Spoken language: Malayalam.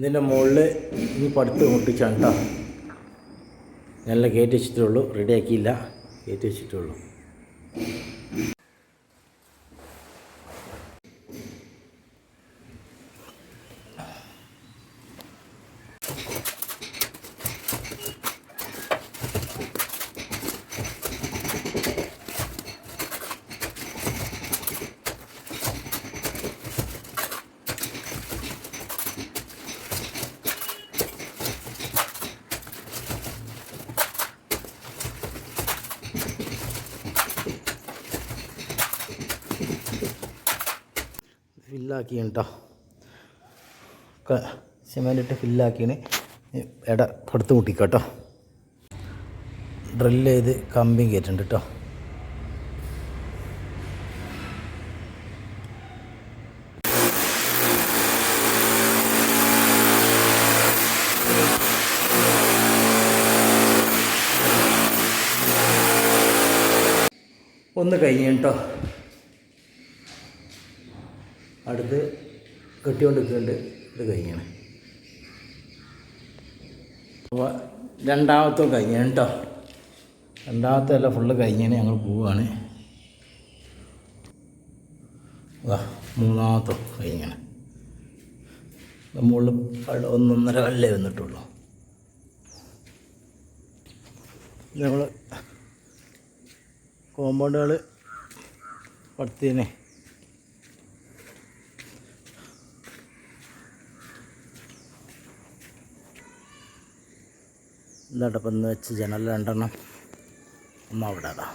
ഇതിന്റെ മുകളിൽ ഇനി പടുത്ത് മുട്ടിച്ചാണ് കേട്ടോ നല്ല കയറ്റി വെച്ചിട്ടുള്ളൂ ഉള്ളൂ. റെഡിയാക്കിയില്ല കയറ്റി വെച്ചിട്ടുള്ളൂ ഫില്ലാക്കിയാണ് കേട്ടോ സിമെന്റ് ഇട്ട് ഫില്ലാക്കിയാണ് ഇട പടുത്ത് മുട്ടിക്കട്ടോ. കേട്ടോ ഡ്രില്ല് ചെയ്ത് കമ്പി കയറ്റുന്നുണ്ട് കേട്ടോ ഒന്ന് കഴിഞ്ഞ് കേട്ടോ അടുത്ത് കെട്ടിക്കൊണ്ടിരിക്കുന്നുണ്ട്. ഇത് കഴിഞ്ഞാണ്. അപ്പോൾ രണ്ടാമത്തെ കഴിഞ്ഞാണ് കേട്ടോ. രണ്ടാമത്തെ അല്ല ഫുള്ള് കഴിഞ്ഞാണ് ഞങ്ങൾ പോവുകയാണ് വാ മൂന്നാമത്തെ കഴിഞ്ഞാണ്. കല്ല് ഒന്നൊന്നര കല്ലേ വന്നിട്ടുള്ളൂ. നമ്മൾ കോമ്പൗണ്ടുകൾ പടുത്തീനെ. എന്താട്ടപ്പം എന്ന് വെച്ച് ജനൽ രണ്ടെണ്ണം ഒന്നവിടെ അതാ